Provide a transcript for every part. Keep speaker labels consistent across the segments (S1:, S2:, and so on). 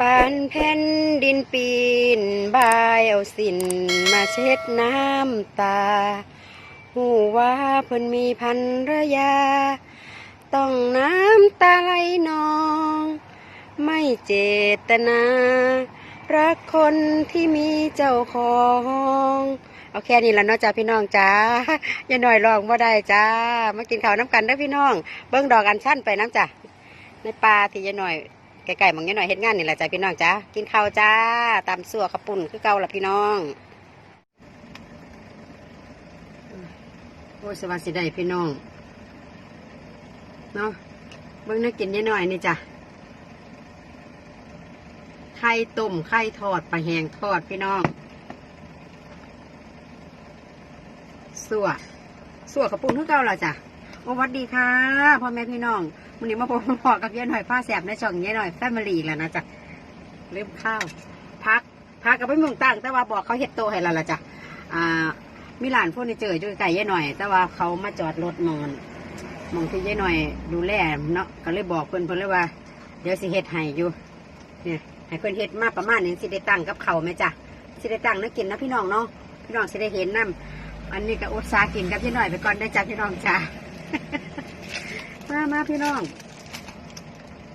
S1: ปานแผ่นดินปีนบายเอาสินมาเช็ดน้ำตา หูว่าเพิ่นมีพันรยา ต้องน้ำตาไหลนอง ไม่เจตนา รักคนที่มีเจ้าของ เอาแค่นี้ละเนาะจ้าพี่น้องจ้าอย่าหน่อยลองว่าได้จ้า มากินข้าวน้ำกันเด้อพี่น้อง เบิ้งดอกอัญชันไปน้ำจ้ะในปลาที่ยายหน่อย ไก่ๆมองยายหน่อยเฮ็ดงานนี่แหละจ้าพี่น้องจ้ากินข้าวจ้าตำสั่วขาวปุ่นคือเก่าละพี่น้องโอ้ยสวัสดีได้พี่น้องเนาะเบิ้งน่ากินยายหน่อยนี่จ้ะไข่ต้มไข่ทอดปลาแห้งทอดพี่น้องสั่วสั่วกระปุนคือเก่าและจ้ะโอ้วัดดีค่ะพ่อแม่พี่น้อง วันนี้มาพบพอกับเยายหน่อยผ้าแสบในช่องยายหน่อยแฟมิลี่แล้วนะจ๊ะเริ่มข้าวพักพักกับไม่เมืองตั้งแต่ว่าบอกเขาเฮ็ดโตให้เราละจ้ะอ่ามีหลานพวกนี้เจออยู่ไก่ยายหน่อย แต่ว่าเขามาจอดรถมองมองที่ยายหน่อยดูแลเนาะก็เลยบอกเพิ่อนเพิ่อนเลยว่า เดี๋ยวสิเฮ็ดให้อยู่เนี่ยให้เพิ่อนเฮ็ดมาประมาณนี้สิได้ตั้งกับเขาไหมจ้ะสิได้ตั้งนักกินนะพี่น้องเนาะพี่น้องสิได้เห็นน้ำอันนี้ก็อุตสาหกินกับพี่หน่อยไปก่อนได้จ้ะพี่น้องจ้ะ มามาพี่น้อง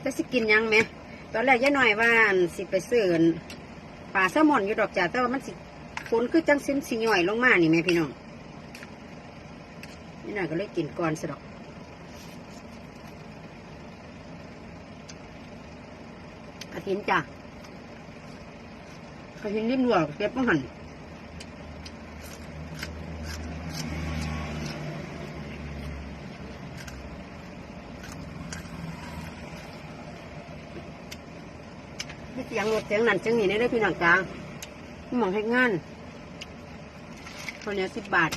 S1: จะสิกินยังไหมตอนแรกยายหน่อยว่าสิไปซื้ออั่นปลาแซลมอนอยู่ดอกจ้ะแต่ว่ามันสิฝนคือจังซิมสิย่อยลงมานี่แม่พี่น้องนี่น่าก็เลยกินก่อนสะดอกกระถินจ้ะกระถินริมหลวงเก็บมาหัน สียงรถเสียงนั่นเสียงนี่ได้อพี่น้องจ้าหมองให้งานคนเนี้สิบบาท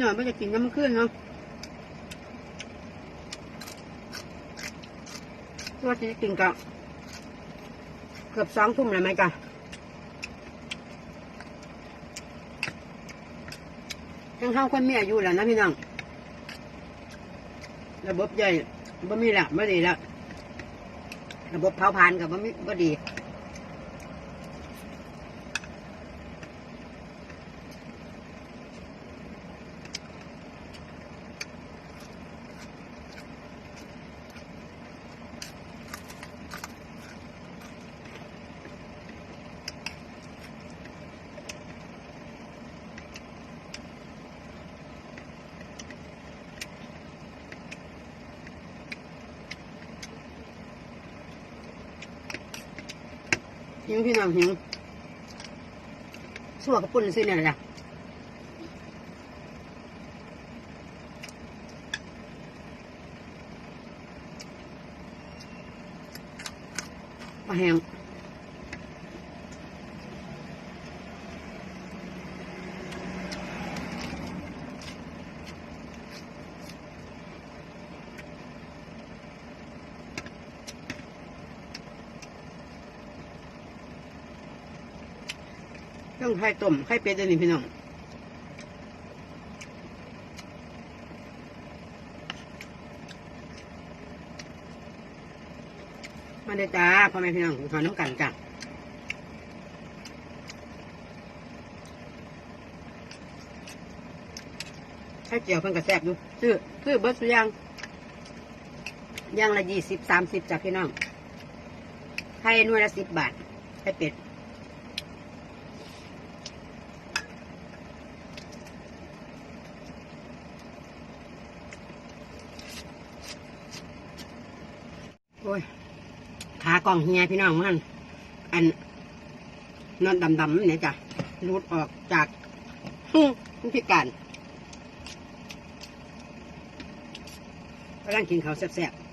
S1: หน่อยไม่จะกินน้ำขึ้นเนาะว่าจะกินกับเกือบสองทุ่มเลยไหมจ๊ะทั้งห้าคนมีอายุแล้วนะพี่น้องระบบใหญ่บ่มีละบ่ดีละระบบเผาผลาญกับบ่มีบ่ดี หิวพี่น้องหิวชั่วกระปุ่นสิเนี่ยจ้ะ ต้องไข่ต้มไข่เป็ดด้วยนี่พี่น้องมาเด้จ้าพ่อแม่พี่น้องขอน้ำกันจ้ะไข่เจียวเพิ่นกระแซบดูซื้อซื้อเบิร์สุยางยางละยี่สิบสามสิบจ้ะพี่น้องไข่นวยละสิบบาทไข่เป็ด กล่องเฮียพี่น้องมันอันนอนดำๆเนี่ยจ้ะรูดออกจากมัมพิการกำลังกินเขาแซ่บๆ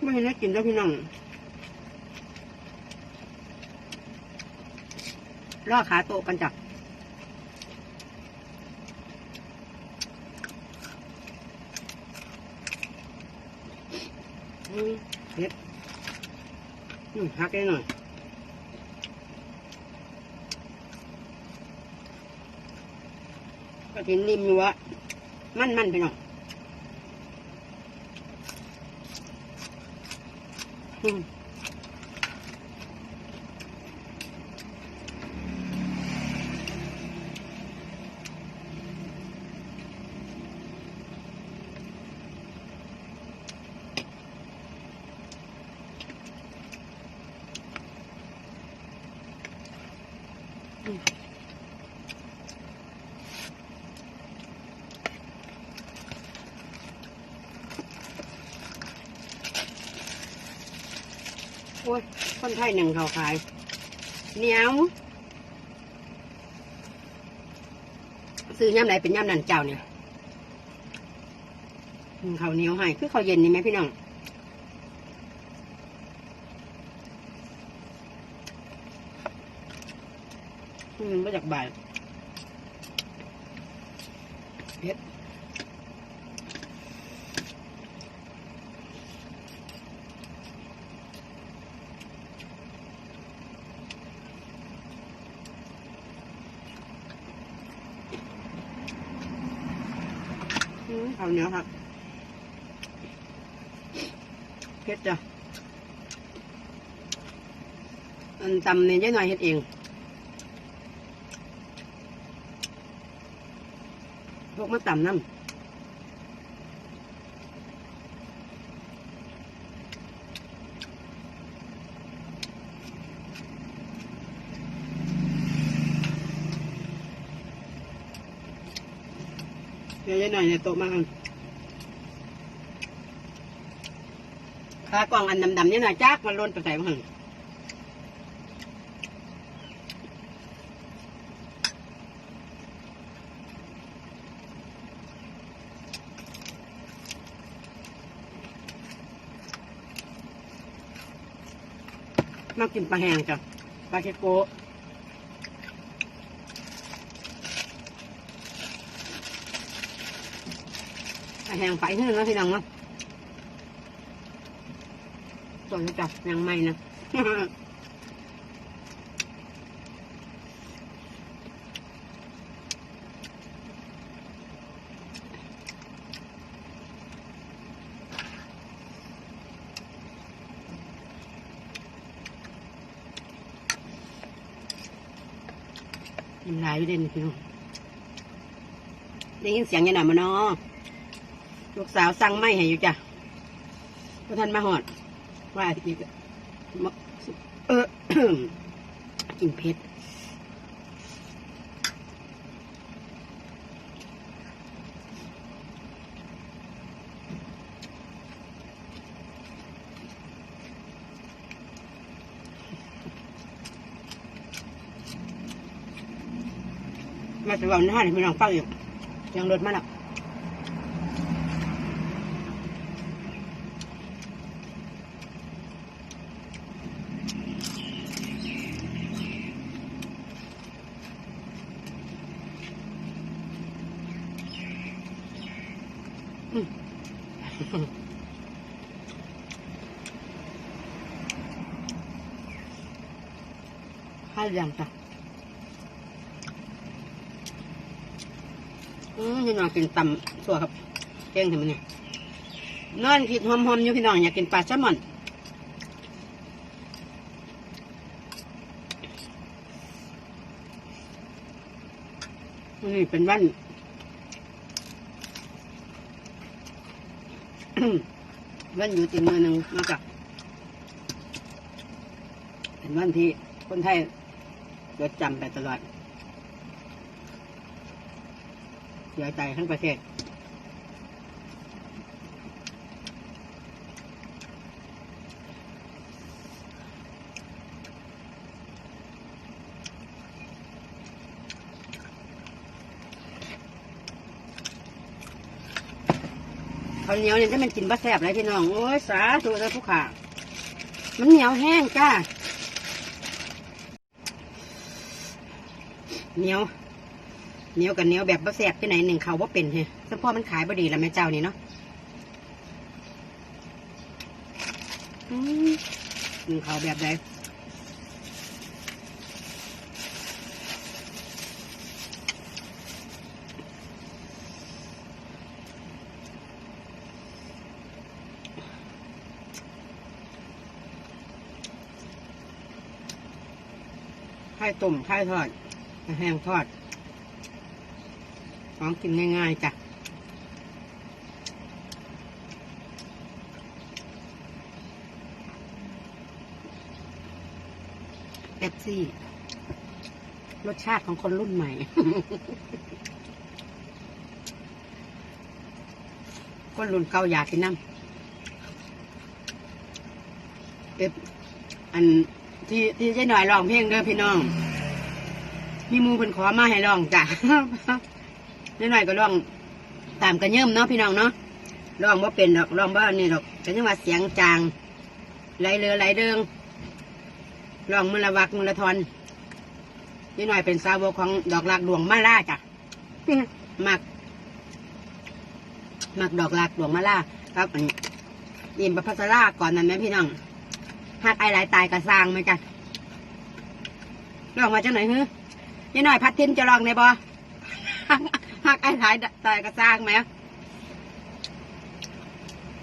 S1: ไม่เห็นได้กินแล้วพี่น้อง ล่อขาโตะกันจ้ะอืมเผ็ดอืมหักได้หน่อยก็กินริมอยู่วะมันมันๆไปหน่อยอืมโอ้ย คนไทยหนึ่งเขาขายเหนียวซื้อย่ำไหนเป็นย่ำนันเจ้าเนี่ยเขาเหนียวให้คือเขาเย็นนี่ไหมพี่น้องอืมมาจากบ่ายเผ็ดอืมเขาวเหนียวครับเผ็ดจ้ะอันตำเนี่ยยัยหน่อยเฮ็ดเองพวกมาตำน้ำเดี๋ยวยาย หน่อยในโต๊ะมากันขากล่องอันดำๆนี่หน่อยจ้ากมันล้นไปใส่มาหันมากินปลาแห้งจ้ะปลาเชโกะ ปลาแห้งไฟขึ้นแล้วพี่น้องเนาะส่ ลูกสาวสั่งไม่ให้อยู่จ้ะพระท่านมาหอด ว่าอีกเออกินเผ็ดมาจะว่าหน้าเนี่ยไม่ลองฟังอยู่ยังรถมาแล้ วข้าวยังจ้ะอืมพี่น้องกินตำตัวครับเก่งทำไมเนี่ยนอนคิดหอมๆอยู่พี่น้องอยากกินปลาแซลมอนนนี้เป็นวันวันอยู่ติดมือหนึ่งมากับเป็นวันที่คนไทย จดจำไปตลอดเสียใจทั้งประเทศ ข้าวเหนียวเนี่ยจะมันกินบะแซบเลยพี่น้อง โอ้ย สาธุเลยผู้ขามันเหนียวแห้งจ้า เหนียวเหนียวกับเหนียวแบบบะแซ่บที่ไหนหนึ่งเขาว่าเป็นเฮ้เฉพาะมันขายบดีแล้วแม่เจ้านี่เนาะอืมหนึ่งเขาแบบใดไข่ต้มไข่ทอด แห้งทอดของกินง่ายๆจ้ะเป๊ปซี่ รสชาติของคนรุ่นใหม่ คนรุ่นเก่าอยากกินน้ำเป๊ปอันที่ที่ยายหน่อยร้องเพลงเด้อพี่น้อง มีหมูเพิ่นขอมาให้ร้องจ้ะยายหน่อยก็ร้องตามกันเยิ่มเนาะพี่น้องเนาะร้องว่าเป็นดอกร้องว่านี่ดอกแต่ยังว่าเสียงจางไหลเรือไหลเดิงลองมือละวักมือละทอนนี่หน่อยเป็นสาวกของดอกลากดวงมะล่าจ้ะมักมักดอกลากดวงมะล่าครับอันนี้อิ่มประพัสราก่อนนั้นไหมพี่น้องหักไอหลายตายกระซางไหมจ้ะลองมาจังไหนฮึ นี่หน่อยพัดทินจะลองในบ่หักไอหลายตายกระซางไหม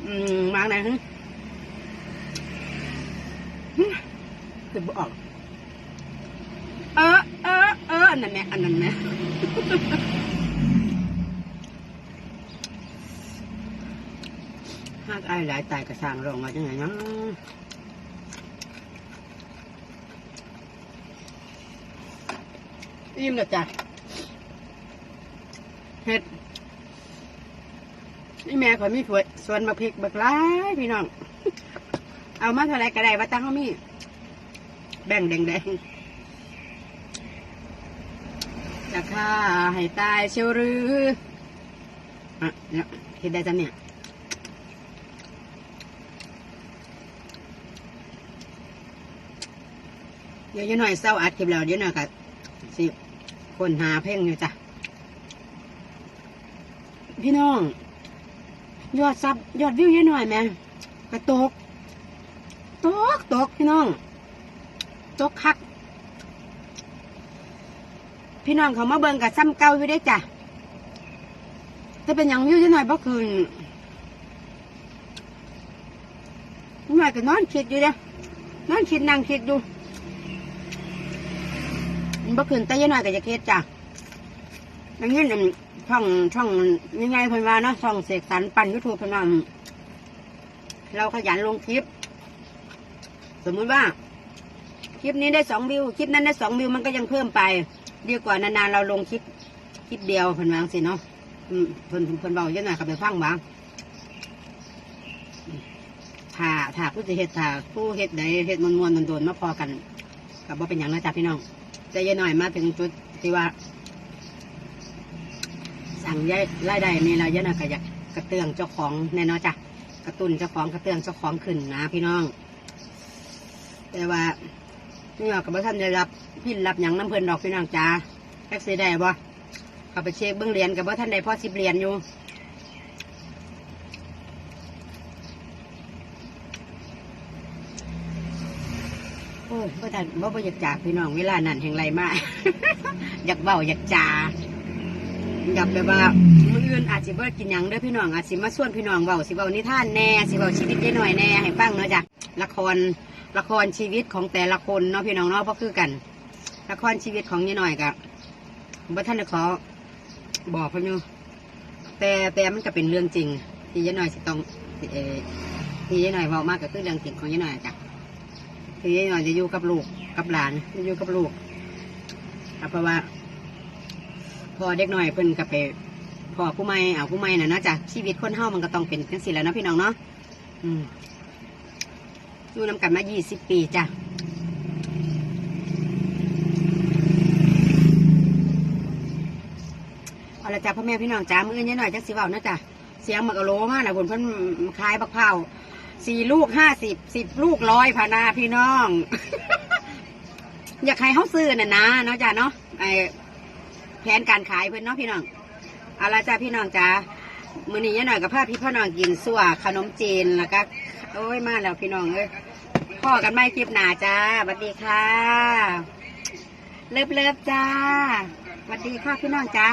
S1: อืมมาไหนฮึคือบอกเออเออเอออันนั้นแม่อันนั้นแม่หากไอ้หลายตายกระสร้างรองมาจังไงเนาะ อิ่มแล้วจ้ะเห็ดนี่แม่ขอยมีถั่วส่วนมะพริกบักหลายพี่น้อง เอามาเท่าไรก็ได้ว่าตั้งเขามี แบ่งแดงๆจะฆ่าให้ตายเชียวหรืออะเนี่ยคิดได้จังเนี่ยเดี๋ยวยังหน่อยเศร้าอัดคลิปแล้วเดี๋ยวหน่อยก็สิ คนหาเพ่งอยู่จ้ะ พี่น้อง ยอดซับยอดวิวเยอะหน่อยแม่กระตก ตกตกพี่น้อง ตกคัก พี่น้องเขามาเบิ่งกับซ้ำเก่าอยู่ได้จ้ะถ้าเป็นอย่างวิวจะหน่อยบ่คืนหน่อยก็นอนคิดอยู่เด้นอนคิดนั่งคิดอยู่ บ่คืนแต่ยังหน่อยก็จะคิดจ้ะอย่างนี้นั่นช่องช่องยังไงเพิ่นว่าเนาะช่องเสกสรรปั่นยูทูบเพิ่นว่าเราขยันลงคลิป สมมุติว่า คลิปนี้ได้สองวิว คลิปนั้นได้สองวิวมันก็ยังเพิ่มไปดีกว่านานๆเราลงคลิปคลิปเดียวเพิ่นวาจั่งสิเนาะเพิ่นเพิ่นเบาเยอะหน่อยกับไปฟังบ้างถ้าถ้าผู้สิเฮ็ดถ้าผู้เฮ็ดใดเฮ็ดมวนมวนๆโดนๆมาพอกันกับว่าเป็นอย่างนะจ๊ะพี่น้อง แต่ยอะหน่อยมาถึงจุดที่ว่า สั่งย้ายรายได้นี่เราเยอะหน่อยก็อยากกระเตื้องเจ้าของแน่นอนจ้ะกระตุ้นเจ้าของกระเตื้องเจ้าของขึ้นนะพี่น้อง แต่ว่านี่ว่ากับท่านได้รับพินรับอย่างน้ำเพลินดอกพี่น้องจ้าแท็กซี่ได้บ่เข้าไปเช็คเบื้องเรียนกับว่าท่านได้พ่อสิบเรียนอยู่โอ้ยพ่ ท่านบ่บ่อยากจากพี่น้องเวลานั้นแห่งไรมาก อยากเบาอยากจาอยากแบบว่ามืออื่นอาจสิบ่กินหยังเด้อพี่น้องอาจสิมาส่วนพี่น้องเบาสิเบานิทานแน่สิเบาชีวิตยายหน่อยแน่ให้ฟังเนาะจ้ะละครละครชีวิตของแต่ละคนเนาะพี่น้องเนาะเพราะคือกัน ละครชีวิตของยายหน่อยกับบ่ท่านได้ขอบอกพิ่นอยู่แต่แต่มันก็เป็นเรื่องจริง ที่ยายหน่อยสิต้องที่ยายหน่อยเว้ามากก็คือเรื่องจริงของยายหน่อยจ้ะ ที่ยายหน่อยจะอยู่กับลูกกับหลานจะอยู่กับลูกเพราะว่า พอเด็กหน่อยเพิ่นก็ไปพอผู้ไม่เอาผู้ไม่น่ะนาะจ้ะชีวิตคนเฮามันก็ต้องเป็นจังซี่แล้วนะพี่น้องเนาะอืมอยู่น้ำกันมา20ปีจ้ะเอาละจ้ะพ่อแม่พี่น้องจ้ามืออนยายหน่อยจักสิเว้านะจ้ะเสียงมักกะโลมากนะคุณเพิ่นขายบักเผา สี่ลูกห้าสิบสิบลูกร้อยพานาพี่น้อง อยากให้เขาซื้อน่ะนะเนาะจ้ะเนาะไอแผนการขายเพิ่อนเนาะพี่น้องเอาละจ้าพี่น้องจ้ามื้อนี้ยายหน่อยกับพาพี่พ่อน้องกินสั่วขนมจีนแล้วก็โอ้ยมาแล้วพี่น้องเอ้ยพ่อกันไม่คลิปหนาจ้าสวัสดีค่ะ เลิฟเลิฟจ้าสวัสดีค่ะพี่น้องจ้า